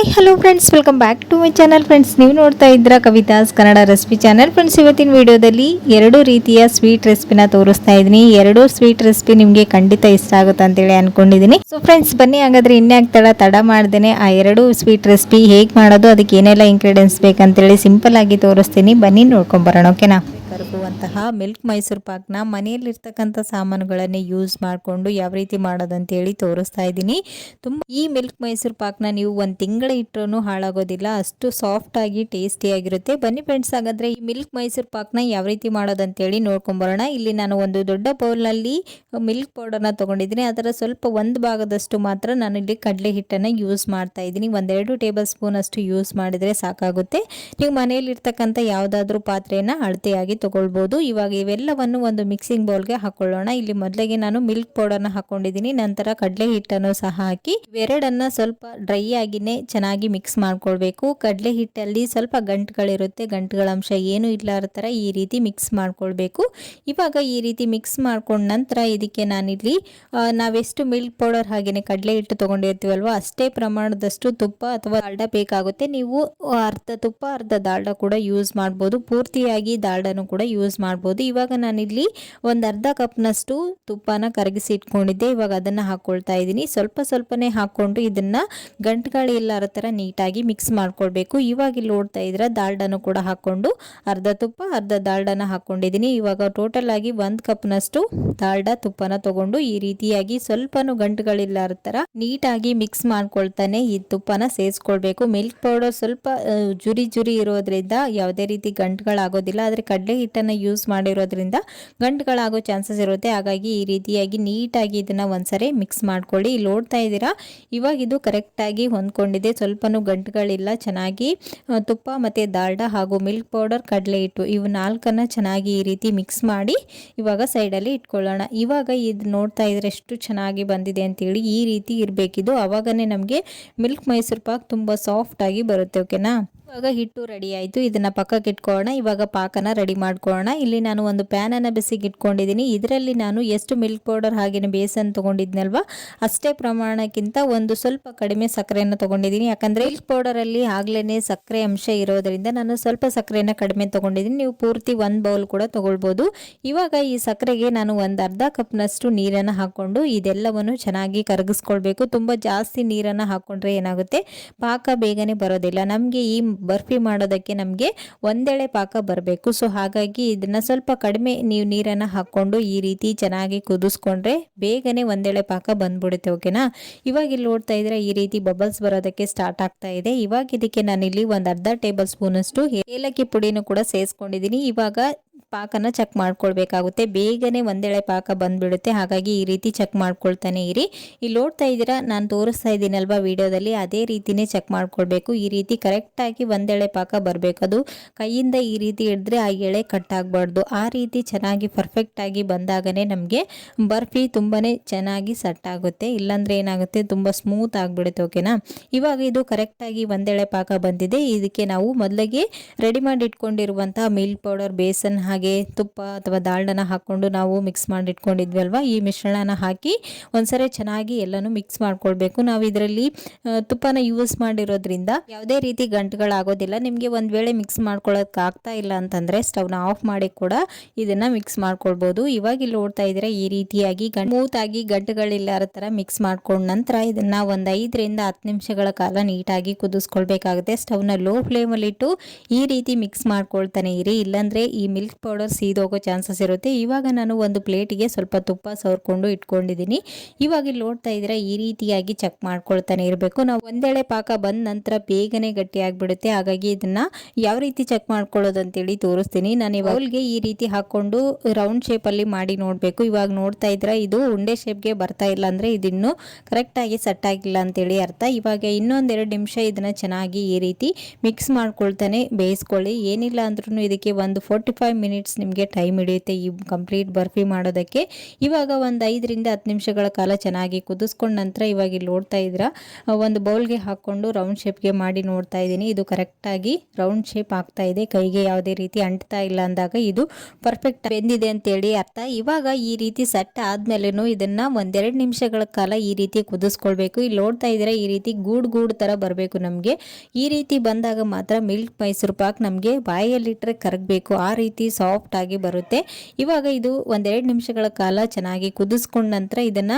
Hi hello friends welcome back to my channel friends ನೀವು ನೋಡ್ತಾ ಇದ್ದೀರಾ Kavitha's Kannada recipe channel friends ಇವತ್ತಿನ ವಿಡಿಯೋದಲ್ಲಿ ಎರಡು ರೀತಿಯ ಸ್ವೀಟ್ ರೆಸಿಪಿನ ತೋರಿಸ್ತಾ ಇದ್ದೀನಿ. ಎರಡು ಸ್ವೀಟ್ ರೆಸಿಪಿ ನಿಮಗೆ ಖಂಡಿತ ಇಷ್ಟ ಆಗುತ್ತೆ ಅಂತೇಳಿ ಅನ್ಕೊಂಡಿದ್ದೀನಿ. ಸೊ ಫ್ರೆಂಡ್ಸ್ ಬನ್ನಿ ಹಾಗಾದ್ರೆ ಇನ್ಯಾಕ್ ತಡ ತಡ ಮಾಡ್ದೇನೆ ಆ ಎರಡು ಸ್ವೀಟ್ ರೆಸಿಪಿ ಹೇಗೆ ಮಾಡೋದು, ಅದಕ್ಕೆ ಏನೆಲ್ಲ ಇಂಗ್ರೀಡಿಯೆಂಟ್ಸ್ ಬೇಕಂತೇಳಿ ಸಿಂಪಲ್ ಆಗಿ ತೋರಿಸ್ತೀನಿ. ಬನ್ನಿ ನೋಡ್ಕೊಂಬರೋಣ ಓಕೆನಾ ಕರಗುವಂತಹ ಮಿಲ್ಕ್ ಮೈಸೂರು ಪಾಕ್ನ ಮನೆಯಲ್ಲಿರ್ತಕ್ಕಂಥ ಸಾಮಾನುಗಳನ್ನೇ ಯೂಸ್ ಮಾಡಿಕೊಂಡು ಯಾವ ರೀತಿ ಮಾಡೋದಂತ ಹೇಳಿ ತೋರಿಸ್ತಾ ಇದ್ದೀನಿ. ತುಂಬ ಈ ಮಿಲ್ಕ್ ಮೈಸೂರು ಪಾಕ್ನ ನೀವು ಒಂದು ತಿಂಗಳ ಇಟ್ಟರೂ ಹಾಳಾಗೋದಿಲ್ಲ. ಅಷ್ಟು ಸಾಫ್ಟ್ ಆಗಿ ಟೇಸ್ಟಿಯಾಗಿರುತ್ತೆ ಬನ್ನಿ ಫ್ರೆಂಡ್ಸ್, ಹಾಗಾದ್ರೆ ಈ ಮಿಲ್ಕ್ ಮೈಸೂರು ಪಾಕ್ನ ಯಾವ ರೀತಿ ಮಾಡೋದಂತೇಳಿ ನೋಡ್ಕೊಂಬರೋಣ. ಇಲ್ಲಿ ನಾನು ಒಂದು ದೊಡ್ಡ ಬೌಲ್ನಲ್ಲಿ ಮಿಲ್ಕ್ ಪೌಡರ್ನ ತೊಗೊಂಡಿದ್ದೀನಿ. ಅದರ ಸ್ವಲ್ಪ ಒಂದು ಭಾಗದಷ್ಟು ಮಾತ್ರ ನಾನು ಇಲ್ಲಿ ಕಡಲೆ ಹಿಟ್ಟನ್ನು ಯೂಸ್ ಮಾಡ್ತಾ ಇದ್ದೀನಿ. ಒಂದೆರಡು ಟೇಬಲ್ ಸ್ಪೂನ್ ಅಷ್ಟು ಯೂಸ್ ಮಾಡಿದರೆ ಸಾಕಾಗುತ್ತೆ. ನೀವು ಮನೆಯಲ್ಲಿರ್ತಕ್ಕಂಥ ಯಾವುದಾದ್ರೂ ಪಾತ್ರೆಯನ್ನು ಅಳತೆಯಾಗಿ ತಗೊಳ್ಬೋದು ಇವಾಗ ಇವೆಲ್ಲವನ್ನು ಒಂದು ಮಿಕ್ಸಿಂಗ್ ಬೌಲ್ಗೆ ಹಾಕೊಳ್ಳೋಣ. ಇಲ್ಲಿ ಮೊದಲಿಗೆ ನಾನು ಮಿಲ್ಕ್ ಪೌಡರ್ನ ಹಾಕೊಂಡಿದ್ದೀನಿ. ನಂತರ ಕಡಲೆ ಹಿಟ್ಟನ್ನು ಸಹ ಹಾಕಿ ಇವೆರಡನ್ನ ಸ್ವಲ್ಪ ಡ್ರೈ ಆಗಿನೇ ಚೆನ್ನಾಗಿ ಮಿಕ್ಸ್ ಮಾಡ್ಕೊಳ್ಬೇಕು. ಕಡಲೆ ಹಿಟ್ಟಲ್ಲಿ ಸ್ವಲ್ಪ ಗಂಟುಗಳಿರುತ್ತೆ. ಗಂಟುಗಳ ಅಂಶ ಏನು ಇಲ್ಲಾರ ಥರ ಈ ರೀತಿ ಮಿಕ್ಸ್ ಮಾಡ್ಕೊಳ್ಬೇಕು. ಇವಾಗ ಈ ರೀತಿ ಮಿಕ್ಸ್ ಮಾಡ್ಕೊಂಡ ನಂತರ ಇದಕ್ಕೆ ನಾನಿಲ್ಲಿ ನಾವೆಷ್ಟು ಮಿಲ್ಕ್ ಪೌಡರ್ ಹಾಗೆಯೇ ಕಡಲೆ ಹಿಟ್ಟು ತೊಗೊಂಡಿರ್ತೀವಲ್ವ, ಅಷ್ಟೇ ಪ್ರಮಾಣದಷ್ಟು ತುಪ್ಪ ಅಥವಾ ದಾಲ್ಡ ಬೇಕಾಗುತ್ತೆ. ನೀವು ಅರ್ಧ ತುಪ್ಪ, ಅರ್ಧ ದಾಲ್ಡ ಕೂಡ ಯೂಸ್ ಮಾಡ್ಬೋದು. ಪೂರ್ತಿಯಾಗಿ ದಾಲ್ಡನು ಕೂಡ ಯೂಸ್ ಮಾಡ್ಬೋದು. ಇವಾಗ ನಾನಿಲ್ಲಿ ಒಂದು ಅರ್ಧ ಕಪ್ನಷ್ಟು ತುಪ್ಪನ ಕರಗಿಸಿ ಇಟ್ಕೊಂಡಿದ್ದೆ. ಇವಾಗ ಅದನ್ನು ಹಾಕ್ಕೊಳ್ತಾ ಇದ್ದೀನಿ. ಸ್ವಲ್ಪ ಸ್ವಲ್ಪನೇ ಹಾಕ್ಕೊಂಡು ಇದನ್ನು ಗಂಟುಗಳು ಇಲ್ಲಾರ ಥರ ನೀಟಾಗಿ ಮಿಕ್ಸ್ ಮಾಡ್ಕೊಳ್ಬೇಕು. ಇವಾಗ ಇಲ್ಲಿ ನೋಡ್ತಾ ಇದ್ರೆ ದಾಲ್ಡನ್ನು ಕೂಡ ಹಾಕ್ಕೊಂಡು ಅರ್ಧ ತುಪ್ಪ, ಅರ್ಧ ದಾಲ್ಡನ ಹಾಕ್ಕೊಂಡಿದ್ದೀನಿ ಇವಾಗ ಟೋಟಲ್ ಆಗಿ ಒಂದು ಕಪ್ನಷ್ಟು ದಾಲ್ಡ ತುಪ್ಪನ ತಗೊಂಡು ಈ ರೀತಿಯಾಗಿ ಸ್ವಲ್ಪನೂ ಗಂಟುಗಳಿಲ್ಲಾರ ಥರ ನೀಟಾಗಿ ಮಿಕ್ಸ್ ಮಾಡ್ಕೊಳ್ತಾನೆ ಈ ತುಪ್ಪನ ಸೇರಿಸ್ಕೊಳ್ಬೇಕು ಮಿಲ್ಕ್ ಪೌಡರ್ ಸ್ವಲ್ಪ ಜುರಿ ಜುರಿ ಇರೋದ್ರಿಂದ ಯಾವುದೇ ರೀತಿ ಗಂಟುಗಳಾಗೋದಿಲ್ಲ. ಆದರೆ ಕಡಲೆ ಹಿಟ್ಟನ್ನು ಯೂಸ್ ಮಾಡಿರೋದ್ರಿಂದ ಗಂಟುಗಳಾಗೋ ಚಾನ್ಸಸ್ ಇರುತ್ತೆ. ಹಾಗಾಗಿ ಈ ರೀತಿಯಾಗಿ ನೀಟಾಗಿ ಇದನ್ನು ಒಂದ್ಸರಿ ಮಿಕ್ಸ್ ಮಾಡ್ಕೊಳ್ಳಿ. ಇಲ್ಲಿ ನೋಡ್ತಾ ಇದ್ದೀರಾ? ಇವಾಗ ಇದು ಕರೆಕ್ಟಾಗಿ ಹೊಂದ್ಕೊಂಡಿದೆ. ಸ್ವಲ್ಪನೂ ಗಂಟುಗಳಿಲ್ಲ. ಚೆನ್ನಾಗಿ ತುಪ್ಪ ಮತ್ತು ದಾಲ್ಡ ಹಾಗೂ ಮಿಲ್ಕ್ ಪೌಡರ್, ಕಡಲೆ ಹಿಟ್ಟು ಇವು ನಾಲ್ಕನ್ನು ಚೆನ್ನಾಗಿ ಈ ರೀತಿ ಮಿಕ್ಸ್ ಮಾಡಿ ಇವಾಗ ಸೈಡಲ್ಲಿ ಇಟ್ಕೊಳ್ಳೋಣ. ಇವಾಗ ಇದು ನೋಡ್ತಾ ಇದ್ರೆ ಎಷ್ಟು ಚೆನ್ನಾಗಿ ಬಂದಿದೆ ಅಂತೇಳಿ ಈ ರೀತಿ ಇರಬೇಕಿದು. ಆವಾಗನೇ ನಮಗೆ ಮಿಲ್ಕ್ ಮೈಸೂರು ಪಾಕ್ ತುಂಬ ಸಾಫ್ಟಾಗಿ ಬರುತ್ತೆ ಓಕೆನಾ ಇವಾಗ ಹಿಟ್ಟು ರೆಡಿ ಆಯಿತು. ಇದನ್ನು ಪಕ್ಕಕ್ಕೆ ಇಟ್ಕೊಳ್ಳೋಣ. ಇವಾಗ ಪಾಕನ ರೆಡಿ ಮಾಡ್ಕೊಳ್ಳೋಣ. ಇಲ್ಲಿ ನಾನು ಒಂದು ಪ್ಯಾನನ್ನು ಬಿಸಿಗೆ ಇಟ್ಕೊಂಡಿದ್ದೀನಿ. ಇದರಲ್ಲಿ ನಾನು ಎಷ್ಟು ಮಿಲ್ಕ್ ಪೌಡರ್ ಹಾಗೇನೆ ಬೇಸನ್ ತೊಗೊಂಡಿದ್ನಲ್ವ? ಅಷ್ಟೇ ಪ್ರಮಾಣಕ್ಕಿಂತ ಒಂದು ಸ್ವಲ್ಪ ಕಡಿಮೆ ಸಕ್ಕರೆಯನ್ನು ತೊಗೊಂಡಿದ್ದೀನಿ. ಯಾಕಂದರೆ ಮಿಲ್ಕ್ ಪೌಡರಲ್ಲಿ ಆಗಲೇ ಸಕ್ಕರೆ ಅಂಶ ಇರೋದರಿಂದ ನಾನು ಸ್ವಲ್ಪ ಸಕ್ಕರೆಯನ್ನು ಕಡಿಮೆ ತೊಗೊಂಡಿದ್ದೀನಿ. ನೀವು ಪೂರ್ತಿ ಒಂದು ಬೌಲ್ ಕೂಡ ತೊಗೊಳ್ಬೋದು. ಇವಾಗ ಈ ಸಕ್ಕರೆಗೆ ನಾನು ಒಂದು ಅರ್ಧ ಕಪ್ನಷ್ಟು ನೀರನ್ನು ಹಾಕ್ಕೊಂಡು ಇದೆಲ್ಲವನ್ನು ಚೆನ್ನಾಗಿ ಕರಗಿಸ್ಕೊಳ್ಬೇಕು. ತುಂಬ ಜಾಸ್ತಿ ನೀರನ್ನು ಹಾಕ್ಕೊಂಡ್ರೆ ಏನಾಗುತ್ತೆ? ಪಾಕ ಬೇಗನೆ ಬರೋದಿಲ್ಲ. ನಮಗೆ ಈ ಬರ್ಫಿ ಮಾಡೋದಕ್ಕೆ ನಮಗೆ ಒಂದೆಳೆ ಪಾಕ ಬರಬೇಕು. ಸೊ ಹಾಗಾಗಿ ಇದನ್ನು ಸ್ವಲ್ಪ ಕಡಿಮೆ ನೀವು ನೀರನ್ನು ಹಾಕ್ಕೊಂಡು ಈ ರೀತಿ ಚೆನ್ನಾಗಿ ಕುದಿಸ್ಕೊಂಡ್ರೆ ಬೇಗನೆ ಒಂದೆಳೆ ಪಾಕ ಬಂದ್ಬಿಡುತ್ತೆ ಓಕೆನಾ ಇವಾಗ ಇಲ್ಲಿ ನೋಡ್ತಾ ಇದ್ರೆ ಈ ರೀತಿ ಬಬಲ್ಸ್ ಬರೋದಕ್ಕೆ ಸ್ಟಾರ್ಟ್ ಆಗ್ತಾ ಇದೆ. ಇವಾಗ ಇದಕ್ಕೆ ನಾನಿಲ್ಲಿ ಒಂದು ಅರ್ಧ ಟೇಬಲ್ ಸ್ಪೂನಷ್ಟು ಏಲಕ್ಕಿ ಪುಡಿನೂ ಕೂಡ ಸೇರಿಸ್ಕೊಂಡಿದ್ದೀನಿ ಇವಾಗ ಪಾಕನ ಚೆಕ್ ಮಾಡ್ಕೊಳ್ಬೇಕಾಗುತ್ತೆ. ಬೇಗನೆ ಒಂದೆಳೆ ಪಾಕ ಬಂದ್ಬಿಡುತ್ತೆ. ಹಾಗಾಗಿ ಈ ರೀತಿ ಚೆಕ್ ಮಾಡ್ಕೊಳ್ತಾನೆ ಇರಿ. ಇಲ್ಲಿ ನೋಡ್ತಾ ಇದ್ದೀರಾ, ನಾನು ತೋರಿಸ್ತಾ ಇದ್ದೀನಲ್ವಾ ವಿಡಿಯೋದಲ್ಲಿ, ಅದೇ ರೀತಿನೇ ಚೆಕ್ ಮಾಡ್ಕೊಳ್ಬೇಕು. ಈ ರೀತಿ ಕರೆಕ್ಟಾಗಿ ಒಂದೆಳೆ ಪಾಕ ಬರಬೇಕು. ಅದು ಕೈಯಿಂದ ಈ ರೀತಿ ಹಿಡಿದ್ರೆ ಆ ಎಳೆ ಕಟ್ ಆಗಬಾರ್ದು. ಆ ರೀತಿ ಚೆನ್ನಾಗಿ ಪರ್ಫೆಕ್ಟಾಗಿ ಬಂದಾಗನೇ ನಮಗೆ ಬರ್ಫಿ ತುಂಬಾ ಚೆನ್ನಾಗಿ ಸೆಟ್ ಆಗುತ್ತೆ. ಇಲ್ಲಾಂದರೆ ಏನಾಗುತ್ತೆ, ತುಂಬ ಸ್ಮೂತ್ ಆಗಿಬಿಡುತ್ತೆ ಓಕೆನಾ ಇವಾಗ ಇದು ಕರೆಕ್ಟಾಗಿ ಒಂದೆಳೆ ಪಾಕ ಬಂದಿದೆ. ಇದಕ್ಕೆ ನಾವು ಮೊದಲಿಗೆ ರೆಡಿ ಮಾಡಿ ಇಟ್ಕೊಂಡಿರುವಂತಹ ಮಿಲ್ಕ್ ಪೌಡರ್ ಬೇಸನ್ ಹಾಗೆ ತುಪ್ಪ ಅಥವಾ ದಾಲ್ಡನ ಹಾಕ್ಕೊಂಡು ನಾವು ಮಿಕ್ಸ್ ಮಾಡಿ ಇಟ್ಕೊಂಡಿದ್ವಿ ಅಲ್ವಾ? ಈ ಮಿಶ್ರಣನ ಹಾಕಿ ಒಂದ್ಸರಿ ಚೆನ್ನಾಗಿ ಎಲ್ಲನೂ ಮಿಕ್ಸ್ ಮಾಡ್ಕೊಳ್ಬೇಕು. ನಾವು ಇದರಲ್ಲಿ ತುಪ್ಪನ ಯೂಸ್ ಮಾಡಿರೋದ್ರಿಂದ ಯಾವುದೇ ರೀತಿ ಗಂಟುಗಳಾಗೋದಿಲ್ಲ. ನಿಮಗೆ ಒಂದು ವೇಳೆ ಮಿಕ್ಸ್ ಮಾಡ್ಕೊಳ್ಳೋಕೆ ಆಗ್ತಾ ಇಲ್ಲ ಅಂತಂದರೆ ಸ್ಟವ್ನ ಆಫ್ ಮಾಡಿ ಕೂಡ ಇದನ್ನು ಮಿಕ್ಸ್ ಮಾಡ್ಕೊಳ್ಬೋದು. ಇವಾಗ ಇಲ್ಲಿ ನೋಡ್ತಾ ಇದ್ರೆ ಈ ರೀತಿಯಾಗಿ ಸ್ಮೂತ್ ಆಗಿ ಗಂಟುಗಳಿಲ್ಲಾರ ಥರ ಮಿಕ್ಸ್ ಮಾಡ್ಕೊಂಡ ನಂತರ ಇದನ್ನು ಒಂದು ಐದರಿಂದ ಹತ್ತು ನಿಮಿಷಗಳ ಕಾಲ ನೀಟಾಗಿ ಕುದಿಸ್ಕೊಳ್ಬೇಕಾಗುತ್ತೆ. ಸ್ಟವ್ನ ಲೋ ಫ್ಲೇಮಲ್ಲಿಟ್ಟು ಈ ರೀತಿ ಮಿಕ್ಸ್ ಮಾಡ್ಕೊಳ್ತಾನೆ ಇರಿ. ಇಲ್ಲಾಂದರೆ ಈ ಮಿಲ್ಕ್ ಪೌಡರ್ ಸೀದೋಗೋ ಚಾನ್ಸಸ್ ಇರುತ್ತೆ. ಇವಾಗ ನಾನು ಒಂದು ಪ್ಲೇಟಿಗೆ ಸ್ವಲ್ಪ ತುಪ್ಪ ಸವರ್ಕೊಂಡು ಇಟ್ಕೊಂಡಿದ್ದೀನಿ. ಇವಾಗ ಇಲ್ಲಿ ನೋಡ್ತಾ ಇದ್ರೆ ಈ ರೀತಿಯಾಗಿ ಚೆಕ್ ಮಾಡ್ಕೊಳ್ತಾನೆ ಇರಬೇಕು. ನಾವು ಒಂದೇಳೆ ಪಾಕ ಬಂದ ನಂತರ ಬೇಗನೆ ಗಟ್ಟಿ ಆಗಿಬಿಡುತ್ತೆ. ಹಾಗಾಗಿ ಇದನ್ನು ಯಾವ ರೀತಿ ಚೆಕ್ ಮಾಡ್ಕೊಳ್ಳೋದು ಅಂತೇಳಿ ತೋರಿಸ್ತೀನಿ. ನಾನು ಇವಾಗಲ್ಗೆ ಈ ರೀತಿ ಹಾಕ್ಕೊಂಡು ರೌಂಡ್ ಶೇಪಲ್ಲಿ ಮಾಡಿ ನೋಡಬೇಕು. ಇವಾಗ ನೋಡ್ತಾ ಇದ್ರೆ ಇದು ಉಂಡೆ ಶೇಪ್ಗೆ ಬರ್ತಾ ಇಲ್ಲ ಅಂದರೆ ಇದಿನ್ನೂ ಕರೆಕ್ಟಾಗಿ ಸೆಟ್ ಆಗಿಲ್ಲ ಅಂತೇಳಿ ಅರ್ಥ. ಇವಾಗ ಇನ್ನೊಂದೆರಡು ನಿಮಿಷ ಇದನ್ನು ಚೆನ್ನಾಗಿ ಈ ರೀತಿ ಮಿಕ್ಸ್ ಮಾಡ್ಕೊಳ್ತಾನೆ ಬೇಯಿಸ್ಕೊಳ್ಳಿ. ಏನಿಲ್ಲ ಅಂದ್ರೂ ಇದಕ್ಕೆ ಒಂದು ಫೋರ್ಟಿ ಫೈವ್ ಮಿನಿಟ್ಸ್ ನಿಮಗೆ ಟೈಮ್ ಹಿಡಿಯುತ್ತೆ ಈ ಕಂಪ್ಲೀಟ್ ಬರ್ಫಿ ಮಾಡೋದಕ್ಕೆ. ಇವಾಗ ಒಂದು ಐದರಿಂದ ಹತ್ತು ನಿಮಿಷಗಳ ಕಾಲ ಚೆನ್ನಾಗಿ ಕುದಿಸ್ಕೊಂಡ ನಂತರ ಇವಾಗ ಇಲ್ಲಿ ನೋಡ್ತಾ ಇದ್ರ ಒಂದು ಬೌಲ್ಗೆ ಹಾಕ್ಕೊಂಡು ರೌಂಡ್ ಶೇಪ್ಗೆ ಮಾಡಿ ನೋಡ್ತಾ ಇದ್ದೀನಿ. ಇದು ಕರೆಕ್ಟಾಗಿ ರೌಂಡ್ ಶೇಪ್ ಆಗ್ತಾ ಇದೆ. ಕೈಗೆ ಯಾವುದೇ ರೀತಿ ಅಂಟ್ತಾ ಇಲ್ಲ ಅಂದಾಗ ಇದು ಪರ್ಫೆಕ್ಟ್ ಬೆಂದಿದೆ ಅಂತೇಳಿ ಅರ್ಥ. ಇವಾಗ ಈ ರೀತಿ ಸೆಟ್ ಆದ್ಮೇಲೆನೂ ಇದನ್ನ ಒಂದೆರಡು ನಿಮಿಷಗಳ ಕಾಲ ಈ ರೀತಿ ಕುದಿಸ್ಕೊಳ್ಬೇಕು. ಇಲ್ಲಿ ನೋಡ್ತಾ ಇದ್ರೆ ಈ ರೀತಿ ಗೂಡ್ ಗೂಡ್ ತರ ಬರಬೇಕು ನಮಗೆ. ಈ ರೀತಿ ಬಂದಾಗ ಮಾತ್ರ ಮಿಲ್ಕ್ ಮೈಸೂರು ಪಾಕ್ ನಮಗೆ ಬಾಯಲ್ಲಿಟ್ಟರೆ ಕರಗಬೇಕು. ಆ ರೀತಿ ಸಾಫ್ಟ್ ಆಗಿ ಬರುತ್ತೆ. ಇವಾಗ ಇದು ಒಂದೆರಡು ನಿಮಿಷಗಳ ಕಾಲ ಚೆನ್ನಾಗಿ ಕುದಿಸ್ಕೊಂಡ ನಂತರ ಇದನ್ನ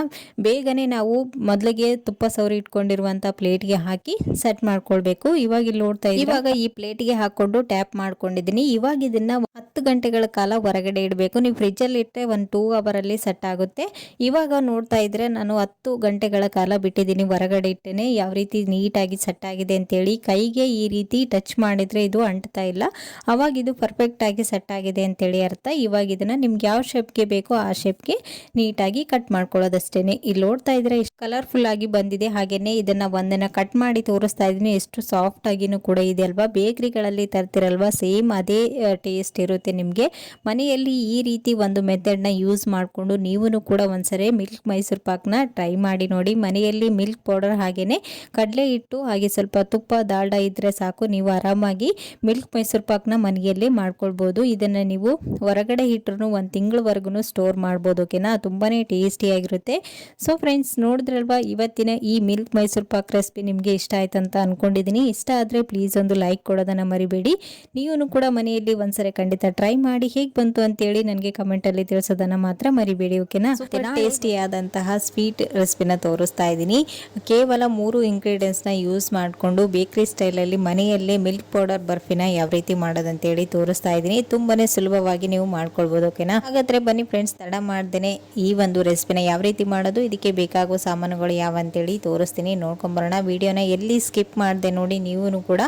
ಬೇಗನೆ ನಾವು ಮೊದಲಿಗೆ ತುಪ್ಪ ಸವರಿ ಇಟ್ಕೊಂಡಿರುವಂತ ಪ್ಲೇಟ್ಗೆ ಹಾಕಿ ಸೆಟ್ ಮಾಡ್ಕೊಳ್ಬೇಕು. ಇವಾಗ ಇಲ್ಲಿ ನೋಡ್ತಾ ಇವಾಗ ಈ ಪ್ಲೇಟ್ಗೆ ಹಾಕೊಂಡು ಟ್ಯಾಪ್ ಮಾಡ್ಕೊಂಡಿದ್ದೀನಿ. ಇವಾಗ ಇದನ್ನ ಹತ್ತು ಗಂಟೆಗಳ ಕಾಲ ಹೊರಗಡೆ ಇಡಬೇಕು. ನೀವು ಫ್ರಿಜ್ ಅಲ್ಲಿ ಇಟ್ಟರೆ ಒಂದು ಟೂ ಅವರಲ್ಲಿ ಸೆಟ್ ಆಗುತ್ತೆ. ಇವಾಗ ನೋಡ್ತಾ ಇದ್ರೆ ನಾನು ಹತ್ತು ಗಂಟೆಗಳ ಕಾಲ ಬಿಟ್ಟಿದ್ದೀನಿ. ಹೊರಗಡೆ ಇಟ್ಟೇನೆ. ಯಾವ ರೀತಿ ನೀಟಾಗಿ ಸೆಟ್ ಆಗಿದೆ ಅಂತೇಳಿ ಕೈಗೆ ಈ ರೀತಿ ಟಚ್ ಮಾಡಿದ್ರೆ ಇದು ಅಂಟ್ತಾ ಇಲ್ಲ. ಅವಾಗ ಇದು ಪರ್ಫೆಕ್ಟ್ ಆಗಿ ಸೆಟ್ ಆಗಿದೆ ಅಂತೇಳಿ ಅರ್ಥ. ಇವಾಗ ಇದನ್ನ ನಿಮ್ಗೆ ಯಾವ ಶೇಪ್ಗೆ ಬೇಕೋ ಆ ಶೇಪ್ಗೆ ನೀಟಾಗಿ ಕಟ್ ಮಾಡ್ಕೊಳ್ಳೋದಷ್ಟೇನೆ. ಇಲ್ಲಿ ನೋಡ್ತಾ ಇದ್ರೆ ಎಷ್ಟು ಕಲರ್ಫುಲ್ ಆಗಿ ಬಂದಿದೆ. ಹಾಗೆಯೇ ಇದನ್ನ ಒಂದನ್ನ ಕಟ್ ಮಾಡಿ ತೋರಿಸ್ತಾ ಇದೀನಿ ಎಷ್ಟು ಸಾಫ್ಟ್ ಆಗಿನೂ ಕೂಡ ಇದೆ ಅಲ್ವಾ? ಬೇಕರಿಗಳಲ್ಲಿ ತರ್ತಿರಲ್ವಾ? ಸೇಮ್ ಅದೇ ಟೇಸ್ಟ್ ಇರುತ್ತೆ ನಿಮಗೆ. ಮನೆಯಲ್ಲಿ ಈ ರೀತಿ ಒಂದು ಮೆಥಡ್ನ ಯೂಸ್ ಮಾಡಿಕೊಂಡು ನೀವು ಕೂಡ ಒಂದ್ಸರಿ ಮಿಲ್ಕ್ ಮೈಸೂರು ಪಾಕ್ನ ಟ್ರೈ ಮಾಡಿ ನೋಡಿ. ಮನೆಯಲ್ಲಿ ಮಿಲ್ಕ್ ಪೌಡರ್ ಹಾಗೇನೆ ಕಡಲೆ ಹಿಟ್ಟು, ಹಾಗೆ ಸ್ವಲ್ಪ ತುಪ್ಪ, ದಾಲ್ಡ ಇದ್ರೆ ಸಾಕು. ನೀವು ಆರಾಮಾಗಿ ಮಿಲ್ಕ್ ಮೈಸೂರು ಪಾಕ್ನ ಮನೆಯಲ್ಲೇ ಮಾಡ್ಕೊಳ್ಬೋದು. ಇದನ್ನ ನೀವು ಹೊರಗಡೆ ಇಟ್ಟರು ಒಂದು ತಿಂಗಳವರೆಗೂ ಸ್ಟೋರ್ ಮಾಡ್ಬೋದು ಓಕೆನಾ ತುಂಬಾನೇ ಟೇಸ್ಟಿಯಾಗಿರುತ್ತೆ ಸೊ ಫ್ರೆಂಡ್ಸ್ ನೋಡಿದ್ರಲ್ವಾ ಇವತ್ತಿನ ಈ ಮಿಲ್ಕ್ ಮೈಸೂರು ಪಾಕ್ ರೆಸಿಪಿ ನಿಮಗೆ ಇಷ್ಟ ಆಯ್ತು ಅಂತ ಅನ್ಕೊಂಡಿದ್ದೀನಿ ಇಷ್ಟ ಆದರೆ ಪ್ಲೀಸ್ ಒಂದು ಲೈಕ್ ಕೊಡೋದನ್ನ ಮರಿಬೇಡಿ. ನೀವು ಕೂಡ ಮನೆಯಲ್ಲಿ ಒಂದ್ಸರಿ ಖಂಡಿತ ಟ್ರೈ ಮಾಡಿ ಹೇಗೆ ಬಂತು ಅಂತೇಳಿ ನನಗೆ ಕಮೆಂಟಲ್ಲಿ ತಿಳಿಸೋದನ್ನು ಮಾತ್ರ ಮರಿಬೇಡಿ ಓಕೆನಾ ಟೇಸ್ಟಿ ಆದಂತಹ ಸ್ವೀಟ್ ರೆಸಿಪಿನ ತೋರಿಸ್ತಾ ಇದ್ದೀನಿ ಕೇವಲ ಮೂರು ಇಂಗ್ರೀಡಿಯೆಂಟ್ಸ್ನ ಯೂಸ್ ಮಾಡಿಕೊಂಡು ಬೇಕ್ರಿ ಸ್ಟೈಲಲ್ಲಿ ಮನೆಯಲ್ಲೇ ಮಿಲ್ಕ್ ಪೌಡರ್ ಬರ್ಫಿನ ಯಾವ ರೀತಿ ಮಾಡೋದಂತೇಳಿ ತೋರಿಸ್ತಾ ಇದ್ದೀನಿ ತುಂಬಾನೇ ಸುಲಭವಾಗಿ ನೀವು ಮಾಡ್ಕೊಳ್ಬೋದು, ಓಕೆನಾ? ಹಾಗಾದ್ರೆ ಬನ್ನಿ ಫ್ರೆಂಡ್ಸ್ ತಡ ಮಾಡ್ದೇನೆ ಈ ಒಂದು ರೆಸಿಪಿನ ಯಾವ ರೀತಿ ಮಾಡೋದು, ಇದಕ್ಕೆ ಬೇಕಾಗುವ ಸಾಮಾನುಗಳು ಯಾವ ಅಂತೇಳಿ ತೋರಿಸ್ತೀನಿ ನೋಡ್ಕೊಂಬರೋಣ ವಿಡಿಯೋನ ಎಲ್ಲಿ ಸ್ಕಿಪ್ ಮಾಡಿದೆ ನೋಡಿ ನೀವು ಕೂಡ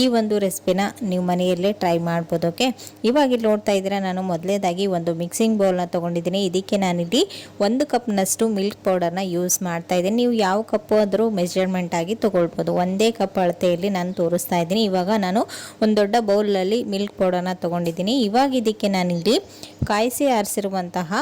ಈ ಒಂದು ರೆಸಿಪಿನ ನೀವು ಮನೆಯಲ್ಲೇ ಟ್ರೈ ಮಾಡ್ಬೋದು, ಓಕೆ? ಇವಾಗ ಇಲ್ಲಿ ನೋಡ್ತಾ ಇದ್ದೀರಾ, ನಾನು ಮೊದಲೇದಾಗಿ ಒಂದು ಮಿಕ್ಸಿಂಗ್ ಬೌಲ್ನ ತೊಗೊಂಡಿದ್ದೀನಿ. ಇದಕ್ಕೆ ನಾನಿಲ್ಲಿ ಒಂದು ಕಪ್ನಷ್ಟು ಮಿಲ್ಕ್ ಪೌಡರ್ನ ಯೂಸ್ ಮಾಡ್ತಾ ಇದ್ದೀನಿ. ನೀವು ಯಾವ ಕಪ್ಪು ಆದರೂ ಮೆಜರ್ಮೆಂಟ್ ಆಗಿ ತೊಗೊಳ್ಬೋದು. ಒಂದೇ ಕಪ್ ಅಳತೆಯಲ್ಲಿ ನಾನು ತೋರಿಸ್ತಾ ಇದ್ದೀನಿ. ಇವಾಗ ನಾನು ಒಂದು ದೊಡ್ಡ ಬೌಲಲ್ಲಿ ಮಿಲ್ಕ್ ಪೌಡರ್ನ ತೊಗೊಂಡಿದ್ದೀನಿ. ಇವಾಗ ಇದಕ್ಕೆ ನಾನಿಲ್ಲಿ ಕಾಯಿಸಿ ಆರಿಸಿರುವಂತಹ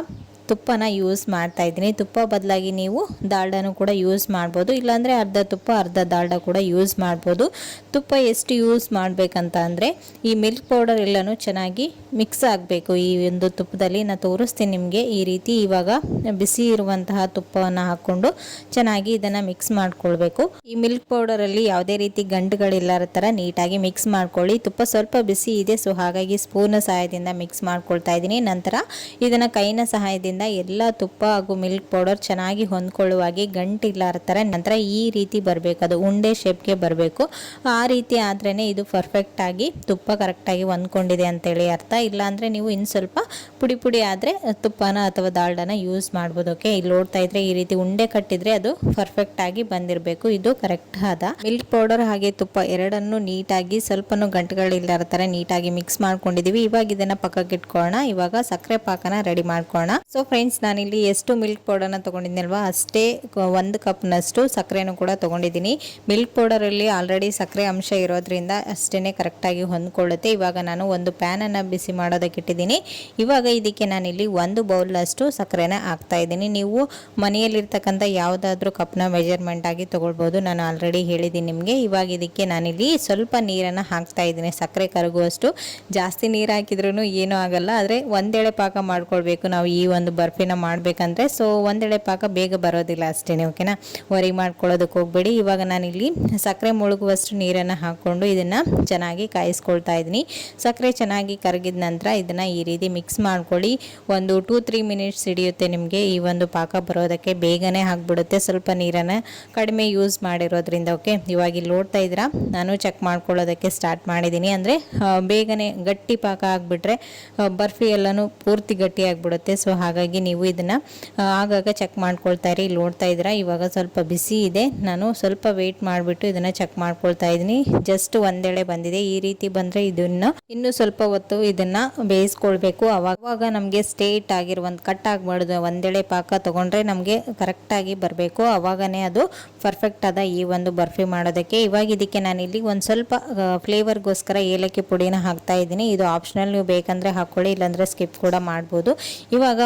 ತುಪ್ಪನ ಯೂಸ್ ಮಾಡ್ತಾ ಇದ್ದೀನಿ. ತುಪ್ಪ ಬದಲಾಗಿ ನೀವು ದಾಲ್ಡನು ಕೂಡ ಯೂಸ್ ಮಾಡ್ಬೋದು. ಇಲ್ಲಾಂದರೆ ಅರ್ಧ ತುಪ್ಪ, ಅರ್ಧ ದಾಲ್ಡ ಕೂಡ ಯೂಸ್ ಮಾಡ್ಬೋದು. ತುಪ್ಪ ಎಷ್ಟು ಯೂಸ್ ಮಾಡಬೇಕಂತ ಅಂದರೆ ಈ ಮಿಲ್ಕ್ ಪೌಡರ್ ಎಲ್ಲನೂ ಚೆನ್ನಾಗಿ ಮಿಕ್ಸ್ ಆಗಬೇಕು. ಈ ಒಂದು ತುಪ್ಪದಲ್ಲಿ ನಾನು ತೋರಿಸ್ತೀನಿ ನಿಮಗೆ. ಈ ರೀತಿ ಇವಾಗ ಬಿಸಿ ಇರುವಂತಹ ತುಪ್ಪವನ್ನು ಹಾಕ್ಕೊಂಡು ಚೆನ್ನಾಗಿ ಇದನ್ನು ಮಿಕ್ಸ್ ಮಾಡ್ಕೊಳ್ಬೇಕು. ಈ ಮಿಲ್ಕ್ ಪೌಡರಲ್ಲಿ ಯಾವುದೇ ರೀತಿ ಗಂಟುಗಳಿಲ್ಲರ ಥರ ನೀಟಾಗಿ ಮಿಕ್ಸ್ ಮಾಡ್ಕೊಳ್ಳಿ. ತುಪ್ಪ ಸ್ವಲ್ಪ ಬಿಸಿ ಇದೆ ಸೊ ಹಾಗಾಗಿ ಸ್ಪೂನ್ ಸಹಾಯದಿಂದ ಮಿಕ್ಸ್ ಮಾಡ್ಕೊಳ್ತಾ ಇದ್ದೀನಿ. ನಂತರ ಇದನ್ನು ಕೈನ ಸಹಾಯದಿಂದ ಎಲ್ಲ ತುಪ್ಪ ಹಾಗೂ ಮಿಲ್ಕ್ ಪೌಡರ್ ಚೆನ್ನಾಗಿ ಹೊಂದ್ಕೊಳ್ಳುವಾಗೆ ಗಂಟಿಲ್ಲಾರ ಥರ ನಂತರ ಈ ರೀತಿ ಬರಬೇಕು. ಅದು ಉಂಡೆ ಶೇಪ್ಗೆ ಬರಬೇಕು. ಆ ರೀತಿ ಆದ್ರೇ ಇದು ಪರ್ಫೆಕ್ಟ್ ಆಗಿ ತುಪ್ಪ ಕರೆಕ್ಟಾಗಿ ಹೊಂದ್ಕೊಂಡಿದೆ ಅಂತೇಳಿ ಅರ್ಥ. ಇಲ್ಲಾಂದರೆ ನೀವು ಇನ್ನು ಸ್ವಲ್ಪ ಪುಡಿ ಪುಡಿ ಆದರೆ ತುಪ್ಪನ ಅಥವಾ ದಾಲ್ಡನ ಯೂಸ್ ಮಾಡ್ಬೋದು ಓಕೆ ಇಲ್ಲಿ ನೋಡ್ತಾ ಇದ್ರೆ ಈ ರೀತಿ ಉಂಡೆ ಕಟ್ಟಿದ್ರೆ ಅದು ಪರ್ಫೆಕ್ಟ್ ಆಗಿ ಬಂದಿರಬೇಕು. ಇದು ಕರೆಕ್ಟ್ ಆದ ಮಿಲ್ಕ್ ಪೌಡರ್ ಹಾಗೆ ತುಪ್ಪ ಎರಡನ್ನು ನೀಟಾಗಿ ಸ್ವಲ್ಪನೂ ಗಂಟುಗಳಿಲ್ಲದ ಥರ ನೀಟಾಗಿ ಮಿಕ್ಸ್ ಮಾಡ್ಕೊಂಡಿದೀವಿ. ಇವಾಗ ಇದನ್ನ ಪಕ್ಕಕ್ಕೆ ಇಟ್ಕೊಳ್ಳೋಣ. ಇವಾಗ ಸಕ್ಕರೆ ಪಾಕನ ರೆಡಿ ಮಾಡ್ಕೊಳ್ಳೋಣ. ಸೊ ಫ್ರೆಂಡ್ಸ್, ನಾನಿಲ್ಲಿ ಎಷ್ಟು ಮಿಲ್ಕ್ ಪೌಡರ್ನ ತೊಗೊಂಡಿದ್ದೀನಲ್ವಾ ಅಷ್ಟೇ ಒಂದು ಕಪ್ನಷ್ಟು ಸಕ್ಕರೆನೂ ಕೂಡ ತೊಗೊಂಡಿದ್ದೀನಿ. ಮಿಲ್ಕ್ ಪೌಡರಲ್ಲಿ ಆಲ್ರೆಡಿ ಸಕ್ಕರೆ ಅಂಶ ಇರೋದ್ರಿಂದ ಅಷ್ಟೇ ಕರೆಕ್ಟಾಗಿ ಹೊಂದ್ಕೊಳ್ಳುತ್ತೆ. ಇವಾಗ ನಾನು ಒಂದು ಪ್ಯಾನನ್ನು ಬಿಸಿ ಮಾಡೋದಕ್ಕೆ ಇಟ್ಟಿದ್ದೀನಿ. ಇವಾಗ ಇದಕ್ಕೆ ನಾನಿಲ್ಲಿ ಒಂದು ಬೌಲ್ನಷ್ಟು ಸಕ್ಕರೆನ ಹಾಕ್ತಾ ಇದ್ದೀನಿ. ನೀವು ಮನೆಯಲ್ಲಿರ್ತಕ್ಕಂಥ ಯಾವುದಾದ್ರೂ ಕಪ್ನ ಮೆಜರ್ಮೆಂಟ್ ಆಗಿ ತೊಗೊಳ್ಬೋದು. ನಾನು ಆಲ್ರೆಡಿ ಹೇಳಿದ್ದೀನಿ ನಿಮಗೆ. ಇವಾಗ ಇದಕ್ಕೆ ನಾನಿಲ್ಲಿ ಸ್ವಲ್ಪ ನೀರನ್ನು ಹಾಕ್ತಾ ಇದ್ದೀನಿ. ಸಕ್ಕರೆ ಕರಗುವಷ್ಟು ಜಾಸ್ತಿ ನೀರು ಹಾಕಿದ್ರೂ ಏನೂ ಆಗಲ್ಲ. ಆದರೆ ಒಂದೆಳೆ ಪಾಕ ಮಾಡ್ಕೊಳ್ಬೇಕು. ನಾವು ಈ ಒಂದು ಬರ್ಫಿನ ಮಾಡಬೇಕಂದ್ರೆ ಸೊ ಒಂದೆಡೆ ಪಾಕ ಬೇಗ ಬರೋದಿಲ್ಲ ಅಷ್ಟೇ ಓಕೆನಾ ಹೊರಗೆ ಮಾಡ್ಕೊಳ್ಳೋದಕ್ಕೆ ಹೋಗಬೇಡಿ. ಇವಾಗ ನಾನಿಲ್ಲಿ ಸಕ್ಕರೆ ಮುಳುಗುವಷ್ಟು ನೀರನ್ನು ಹಾಕ್ಕೊಂಡು ಇದನ್ನು ಚೆನ್ನಾಗಿ ಕಾಯಿಸ್ಕೊಳ್ತಾ ಇದ್ದೀನಿ. ಸಕ್ಕರೆ ಚೆನ್ನಾಗಿ ಕರಗಿದ ನಂತರ ಇದನ್ನು ಈ ರೀತಿ ಮಿಕ್ಸ್ ಮಾಡ್ಕೊಳ್ಳಿ. ಒಂದು ಟೂ ತ್ರೀ ಮಿನಿಟ್ಸ್ ಹಿಡಿಯುತ್ತೆ ನಿಮಗೆ ಈ ಒಂದು ಪಾಕ ಬರೋದಕ್ಕೆ. ಬೇಗನೆ ಹಾಕ್ಬಿಡುತ್ತೆ ಸ್ವಲ್ಪ ನೀರನ್ನು ಕಡಿಮೆ ಯೂಸ್ ಮಾಡಿರೋದ್ರಿಂದ ಓಕೆ ಇವಾಗ ಇಲ್ಲಿ ನೋಡ್ತಾ ಇದ್ದೀರಾ? ನಾನು ಚೆಕ್ ಮಾಡ್ಕೊಳ್ಳೋದಕ್ಕೆ ಸ್ಟಾರ್ಟ್ ಮಾಡಿದ್ದೀನಿ. ಅಂದರೆ ಬೇಗನೆ ಗಟ್ಟಿ ಪಾಕ ಆಗಿಬಿಟ್ರೆ ಬರ್ಫಿ ಎಲ್ಲನೂ ಪೂರ್ತಿ ಗಟ್ಟಿ ಆಗಿಬಿಡುತ್ತೆ. ಸೊ ಹಾಗಾಗಿ ಹಾಗಾಗಿ ನೀವು ಇದನ್ನು ಆಗಾಗ ಚೆಕ್ ಮಾಡ್ಕೊಳ್ತಾ ಇರಿ. ಇಲ್ಲಿ ನೋಡ್ತಾ ಇದ್ದೀರಾ, ಇವಾಗ ಸ್ವಲ್ಪ ಬಿಸಿ ಇದೆ. ನಾನು ಸ್ವಲ್ಪ ವೆಯ್ಟ್ ಮಾಡಿಬಿಟ್ಟು ಇದನ್ನು ಚೆಕ್ ಮಾಡ್ಕೊಳ್ತಾ ಇದ್ದೀನಿ. ಜಸ್ಟ್ ಒಂದೆಳೆ ಬಂದಿದೆ. ಈ ರೀತಿ ಬಂದರೆ ಇದನ್ನು ಇನ್ನೂ ಸ್ವಲ್ಪ ಹೊತ್ತು ಇದನ್ನು ಬೇಯಿಸ್ಕೊಳ್ಬೇಕು. ಅವಾಗ ನಮಗೆ ಸ್ಟೇಟ್ ಆಗಿರುವಂಥ ಕಟ್ ಆಗಬಾರ್ದು. ಒಂದೆಳೆ ಪಾಕ ತೊಗೊಂಡ್ರೆ ನಮಗೆ ಕರೆಕ್ಟಾಗಿ ಬರಬೇಕು. ಅವಾಗನೇ ಅದು ಪರ್ಫೆಕ್ಟ್ ಅದ ಈ ಒಂದು ಬರ್ಫಿ ಮಾಡೋದಕ್ಕೆ. ಇವಾಗ ಇದಕ್ಕೆ ನಾನು ಇಲ್ಲಿ ಒಂದು ಸ್ವಲ್ಪ ಫ್ಲೇವರ್ಗೋಸ್ಕರ ಏಲಕ್ಕಿ ಪುಡಿನ ಹಾಕ್ತಾ ಇದ್ದೀನಿ. ಇದು ಆಪ್ಷನಲ್ ನೀವು ಬೇಕಂದರೆ ಹಾಕ್ಕೊಳ್ಳಿ, ಇಲ್ಲಾಂದರೆ ಸ್ಕಿಪ್ ಕೂಡ ಮಾಡ್ಬೋದು. ಇವಾಗ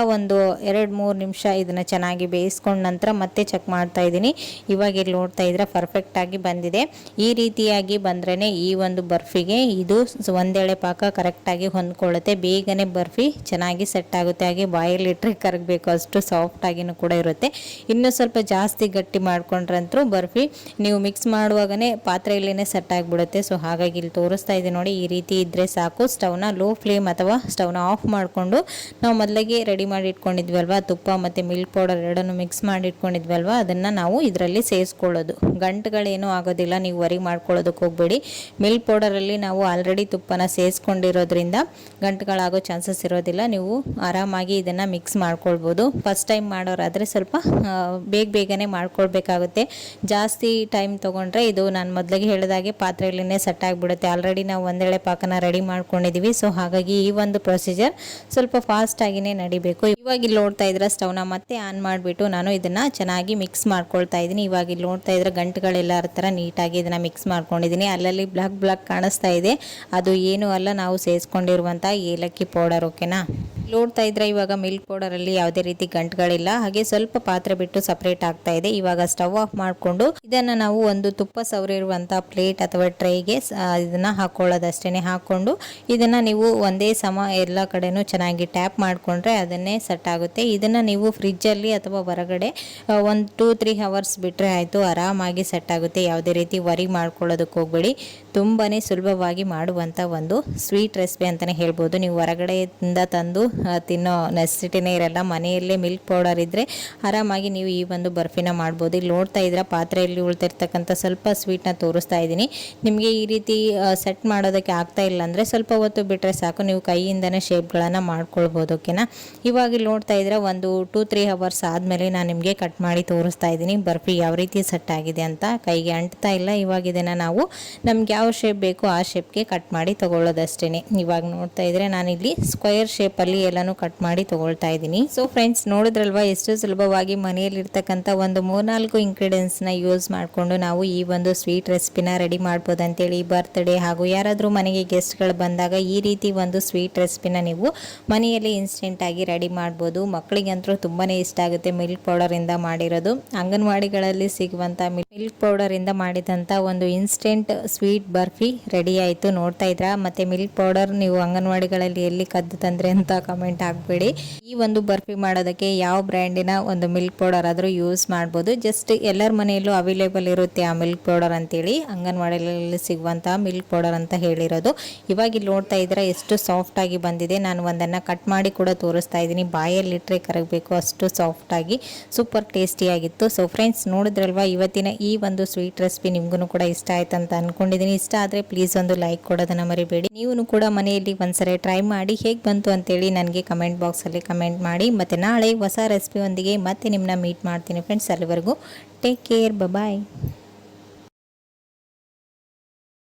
ಎರಡು ಮೂರು ನಿಮಿಷ ಇದನ್ನು ಚೆನ್ನಾಗಿ ಬೇಯಿಸ್ಕೊಂಡ ನಂತರ ಮತ್ತೆ ಚೆಕ್ ಮಾಡ್ತಾ ಇದ್ದೀನಿ. ಇವಾಗ ಇಲ್ಲಿ ನೋಡ್ತಾ ಇದ್ರೆ ಪರ್ಫೆಕ್ಟಾಗಿ ಬಂದಿದೆ. ಈ ರೀತಿಯಾಗಿ ಬಂದ್ರೇ ಈ ಒಂದು ಬರ್ಫಿಗೆ ಇದು ಒಂದೆಳೆ ಪಾಕ ಕರೆಕ್ಟಾಗಿ ಹೊಂದ್ಕೊಳ್ಳುತ್ತೆ. ಬೇಗನೆ ಬರ್ಫಿ ಚೆನ್ನಾಗಿ ಸೆಟ್ ಆಗುತ್ತೆ. ಹಾಗೆ ಬಾಯಲ್ಲಿ ಇಟ್ಟರೆ ಕರಗಬೇಕು. ಅಷ್ಟು ಸಾಫ್ಟ್ ಆಗಿನೂ ಕೂಡ ಇರುತ್ತೆ. ಇನ್ನೂ ಸ್ವಲ್ಪ ಜಾಸ್ತಿ ಗಟ್ಟಿ ಮಾಡ್ಕೊಂಡ್ರಂತೂ ಬರ್ಫಿ ನೀವು ಮಿಕ್ಸ್ ಮಾಡುವಾಗನೇ ಪಾತ್ರೆಯಲ್ಲೇ ಸೆಟ್ ಆಗಿಬಿಡುತ್ತೆ. ಸೊ ಹಾಗಾಗಿ ಇಲ್ಲಿ ತೋರಿಸ್ತಾ ಇದೆ ನೋಡಿ, ಈ ರೀತಿ ಇದ್ದರೆ ಸಾಕು. ಸ್ಟವ್ನ ಲೋ ಫ್ಲೇಮ್ ಅಥವಾ ಸ್ಟವ್ನ ಆಫ್ ಮಾಡಿಕೊಂಡು ನಾವು ಮೊದಲಿಗೆ ರೆಡಿ ಮಾಡಿ ಇಟ್ಕೊಂಡಿದ್ವಲ್ವಾ ತುಪ್ಪ ಮತ್ತು ಮಿಲ್ಕ್ ಪೌಡರ್ ಎರಡನ್ನು ಮಿಕ್ಸ್ ಮಾಡಿ ಇಟ್ಕೊಂಡಿದ್ವಲ್ವ ಅದನ್ನು ನಾವು ಇದರಲ್ಲಿ ಸೇರಿಸ್ಕೊಳ್ಳೋದು. ಗಂಟುಗಳೇನೂ ಆಗೋದಿಲ್ಲ, ನೀವು ವರಿ ಮಾಡ್ಕೊಳ್ಳೋದಕ್ಕೆ ಹೋಗಬೇಡಿ. ಮಿಲ್ಕ್ ಪೌಡರಲ್ಲಿ ನಾವು ಆಲ್ರೆಡಿ ತುಪ್ಪನ ಸೇರಿಸ್ಕೊಂಡಿರೋದ್ರಿಂದ ಗಂಟುಗಳಾಗೋ ಚಾನ್ಸಸ್ ಇರೋದಿಲ್ಲ. ನೀವು ಆರಾಮಾಗಿ ಇದನ್ನು ಮಿಕ್ಸ್ ಮಾಡ್ಕೊಳ್ಬೋದು. ಫಸ್ಟ್ ಟೈಮ್ ಮಾಡೋರಾದರೆ ಸ್ವಲ್ಪ ಬೇಗ ಬೇಗನೆ ಮಾಡ್ಕೊಳ್ಬೇಕಾಗುತ್ತೆ. ಜಾಸ್ತಿ ಟೈಮ್ ತೊಗೊಂಡ್ರೆ ಇದು ನಾನು ಮೊದಲಿಗೆ ಹೇಳಿದಾಗೆ ಪಾತ್ರೆಯಲ್ಲೇ ಸೆಟ್ ಆಗಿಬಿಡುತ್ತೆ. ಆಲ್ರೆಡಿ ನಾವು ಒಂದೆಳೆ ಪಾಕನ ರೆಡಿ ಮಾಡ್ಕೊಂಡಿದ್ದೀವಿ ಸೊ ಹಾಗಾಗಿ ಈ ಒಂದು ಪ್ರೊಸೀಜರ್ ಸ್ವಲ್ಪ ಫಾಸ್ಟ್ ಆಗಿನೇ ನಡಿಬೇಕು. ಇವಾಗ ಇಲ್ಲಿ ನೋಡ್ತಾ ಇದ್ರೆ ಸ್ಟವ್ನ ಮತ್ತೆ ಆನ್ ಮಾಡಿಬಿಟ್ಟು ನಾನು ಇದನ್ನ ಚೆನ್ನಾಗಿ ಮಿಕ್ಸ್ ಮಾಡ್ಕೊಳ್ತಾ ಇದ್ದೀನಿ. ಇವಾಗ ಇಲ್ಲಿ ನೋಡ್ತಾ ಇದ್ರೆ ಗಂಟುಗಳೆಲ್ಲ ಥರ ನೀಟಾಗಿ ಇದನ್ನ ಮಿಕ್ಸ್ ಮಾಡ್ಕೊಂಡಿದ್ದೀನಿ. ಅಲ್ಲಲ್ಲಿ ಬ್ಲಾಕ್ ಬ್ಲಾಕ್ ಕಾಣಿಸ್ತಾ ಇದೆ. ಅದು ಏನು ಅಲ್ಲ, ನಾವು ಸೇರಿಸ್ಕೊಂಡಿರುವಂಥ ಏಲಕ್ಕಿ ಪೌಡರ್ ಓಕೆನಾ ನೋಡ್ತಾ ಇದ್ರೆ ಇವಾಗ ಮಿಲ್ಕ್ ಪೌಡರಲ್ಲಿ ಯಾವುದೇ ರೀತಿ ಗಂಟುಗಳಿಲ್ಲ. ಹಾಗೆ ಸ್ವಲ್ಪ ಪಾತ್ರೆ ಬಿಟ್ಟು ಸಪ್ರೇಟ್ ಆಗ್ತಾ ಇದೆ. ಇವಾಗ ಸ್ಟವ್ ಆಫ್ ಮಾಡಿಕೊಂಡು ಇದನ್ನ ನಾವು ಒಂದು ತುಪ್ಪ ಸವರಿರುವಂಥ ಪ್ಲೇಟ್ ಅಥವಾ ಟ್ರೈಗೆ ಇದನ್ನ ಹಾಕೊಳ್ಳೋದಷ್ಟೇ ಹಾಕೊಂಡು ಇದನ್ನ ನೀವು ಒಂದೇ ಸಮ ಎಲ್ಲ ಕಡೆನೂ ಚೆನ್ನಾಗಿ ಟ್ಯಾಪ್ ಮಾಡಿಕೊಂಡ್ರೆ ಅದನ್ನೇ ಸೆಟ್ ಆಗುತ್ತೆ. ಇದನ್ನ ನೀವು ಫ್ರಿಜ್ಜಲ್ಲಿ ಅಥವಾ ಹೊರಗಡೆ ಒಂದು ಟೂ ತ್ರೀ ಅವರ್ಸ್ ಬಿಟ್ಟರೆ ಆಯಿತು, ಆರಾಮಾಗಿ ಸೆಟ್ ಆಗುತ್ತೆ. ಯಾವುದೇ ರೀತಿ ವರಿ ಮಾಡ್ಕೊಳ್ಳೋದಕ್ಕೆ ಹೋಗಬೇಡಿ. ತುಂಬಾ ಸುಲಭವಾಗಿ ಮಾಡುವಂಥ ಒಂದು ಸ್ವೀಟ್ ರೆಸಿಪಿ ಅಂತಲೇ ಹೇಳ್ಬೋದು. ನೀವು ಹೊರಗಡೆಯಿಂದ ತಂದು ತಿನ್ನೋ ನೆಸಿಟಿನೇ ಇರಲ್ಲ. ಮನೆಯಲ್ಲೇ ಮಿಲ್ಕ್ ಪೌಡರ್ ಇದ್ದರೆ ಆರಾಮಾಗಿ ನೀವು ಈ ಒಂದು ಬರ್ಫಿನ ಮಾಡ್ಬೋದು. ಇಲ್ಲಿ ನೋಡ್ತಾ ಇದ್ರೆ ಪಾತ್ರೆಯಲ್ಲಿ ಉಳ್ತಿರ್ತಕ್ಕಂಥ ಸ್ವಲ್ಪ ಸ್ವೀಟ್ನ ತೋರಿಸ್ತಾ ಇದ್ದೀನಿ. ನಿಮಗೆ ಈ ರೀತಿ ಸೆಟ್ ಮಾಡೋದಕ್ಕೆ ಆಗ್ತಾ ಇಲ್ಲ ಅಂದರೆ ಸ್ವಲ್ಪ ಹೊತ್ತು ಬಿಟ್ಟರೆ ಸಾಕು. ನೀವು ಕೈಯಿಂದನೇ ಶೇಪ್ಗಳನ್ನು ಮಾಡ್ಕೊಳ್ಬೋದು ಓಕೆನಾ ಇವಾಗ ಇಲ್ಲಿ ನೋಡ್ತಾ ಇದ್ರೆ ಒಂದು ಟೂ ತ್ರೀ ಅವರ್ಸ್ ಆದಮೇಲೆ ನಾನು ನಿಮಗೆ ಕಟ್ ಮಾಡಿ ತೋರಿಸ್ತಾ ಇದ್ದೀನಿ. ಬರ್ಫಿ ಯಾವ ರೀತಿ ಸೆಟ್ ಆಗಿದೆ ಅಂತ ಕೈಗೆ ಅಂಟ್ತಾ ಇಲ್ಲ. ಇವಾಗ ಇದನ್ನು ನಾವು ನಮ್ಗೆ ಯಾವ ಶೇಪ್ ಬೇಕೋ ಆ ಶೇಪ್ಗೆ ಕಟ್ ಮಾಡಿ ತೊಗೊಳ್ಳೋದಷ್ಟೇ ಇವಾಗ ನೋಡ್ತಾ ಇದ್ರೆ ನಾನಿಲ್ಲಿ ಸ್ಕ್ವೇರ್ ಶೇಪಲ್ಲಿ ಎಲ್ಲನೂ ಕಟ್ ಮಾಡಿ ತೊಗೊಳ್ತಾ ಇದ್ದೀನಿ. ಸೊ ಫ್ರೆಂಡ್ಸ್ ನೋಡಿದ್ರಲ್ವಾ ಎಷ್ಟು ಸುಲಭವಾಗಿ ಮನೆಯಲ್ಲಿರ್ತಕ್ಕಂಥ ಒಂದು ಮೂರ್ನಾಲ್ಕು ಇಂಗ್ರೀಡಿಯೆಂಟ್ಸ್ನ ಯೂಸ್ ಮಾಡಿಕೊಂಡು ನಾವು ಈ ಒಂದು ಸ್ವೀಟ್ ರೆಸಿಪಿನ ರೆಡಿ ಮಾಡ್ಬೋದು ಅಂತೇಳಿ ಬರ್ತ್ಡೇ ಹಾಗೂ ಯಾರಾದರೂ ಮನೆಗೆ ಗೆಸ್ಟ್ಗಳು ಬಂದಾಗ ಈ ರೀತಿ ಒಂದು ಸ್ವೀಟ್ ರೆಸಿಪಿನ ನೀವು ಮನೆಯಲ್ಲಿ ಇನ್ಸ್ಟೆಂಟ್ ಆಗಿ ರೆಡಿ ಮಾಡ್ಬೋದು. ಮಕ್ಕಳಿಗಂತೂ ತುಂಬಾ ಇಷ್ಟ ಆಗುತ್ತೆ ಮಿಲ್ಕ್ ಪೌಡರಿಂದ ಮಾಡಿರೋದು. ಅಂಗನವಾಡಿಗಳಲ್ಲಿ ಸಿಗುವಂಥ ಮಿಲ್ಕ್ ಪೌಡರಿಂದ ಮಾಡಿದಂಥ ಒಂದು ಇನ್ಸ್ಟೆಂಟ್ ಸ್ವೀಟ್ ಬರ್ಫಿ ರೆಡಿ ಆಯಿತು. ನೋಡ್ತಾ ಇದ್ರಾ? ಮತ್ತೆ ಮಿಲ್ಕ್ ಪೌಡರ್ ನೀವು ಅಂಗನವಾಡಿಗಳಲ್ಲಿ ಎಲ್ಲಿ ಕದ್ದು ತಂದ್ರೆ ಅಂತ ಕಮೆಂಟ್ ಹಾಕ್ಬೇಡಿ. ಈ ಒಂದು ಬರ್ಫಿ ಮಾಡೋದಕ್ಕೆ ಯಾವ ಬ್ರ್ಯಾಂಡಿನ ಒಂದು ಮಿಲ್ಕ್ ಪೌಡರ್ ಆದರೂ ಯೂಸ್ ಮಾಡ್ಬೋದು. ಜಸ್ಟ್ ಎಲ್ಲರ ಮನೆಯಲ್ಲೂ ಅವೈಲೇಬಲ್ ಇರುತ್ತೆ ಆ ಮಿಲ್ಕ್ ಪೌಡರ್ ಅಂತೇಳಿ. ಅಂಗನವಾಡಿಗಳಲ್ಲಿ ಸಿಗುವಂಥ ಮಿಲ್ಕ್ ಪೌಡರ್ ಅಂತ ಹೇಳಿರೋದು. ಇವಾಗ ಇಲ್ಲಿ ನೋಡ್ತಾ ಇದ್ರೆ? ಎಷ್ಟು ಸಾಫ್ಟ್ ಆಗಿ ಬಂದಿದೆ. ನಾನು ಒಂದನ್ನು ಕಟ್ ಮಾಡಿ ಕೂಡ ತೋರಿಸ್ತಾ ಇದ್ದೀನಿ. ಬಾಯಲ್ಲಿಟ್ಟರೆ ಕರಗಬೇಕು, ಅಷ್ಟು ಸಾಫ್ಟಾಗಿ ಸೂಪರ್ ಟೇಸ್ಟಿಯಾಗಿತ್ತು ಸೊ ಫ್ರೆಂಡ್ಸ್ ನೋಡಿದ್ರಲ್ವಾ, ಇವತ್ತಿನ ಈ ಒಂದು ಸ್ವೀಟ್ ರೆಸಿಪಿ ನಿಮಗೂ ಕೂಡ ಇಷ್ಟ ಆಯ್ತು ಅಂತ ಅನ್ಕೊಂಡಿದ್ದೀನಿ ಇಷ್ಟ ಆದರೆ ಪ್ಲೀಸ್ ಒಂದು ಲೈಕ್ ಕೊಡೋದನ್ನು ಮರಿಬೇಡಿ. ನೀವು ಕೂಡ ಮನೆಯಲ್ಲಿ ಒಂದ್ಸರಿ ಟ್ರೈ ಮಾಡಿ ಹೇಗೆ ಬಂತು ಅಂತೇಳಿ ನನಗೆ ಕಮೆಂಟ್ ಬಾಕ್ಸಲ್ಲಿ ಕಮೆಂಟ್ ಮಾಡಿ. ಮತ್ತು ನಾಳೆ ಹೊಸ ರೆಸಿಪಿ ಒಂದಿಗೆ ಮತ್ತೆ ನಿಮ್ಮನ್ನ ಮೀಟ್ ಮಾಡ್ತೀನಿ ಫ್ರೆಂಡ್ಸ್ ಅಲ್ಲಿವರೆಗೂ ಟೇಕ್ ಕೇರ್ ಬಾಯ್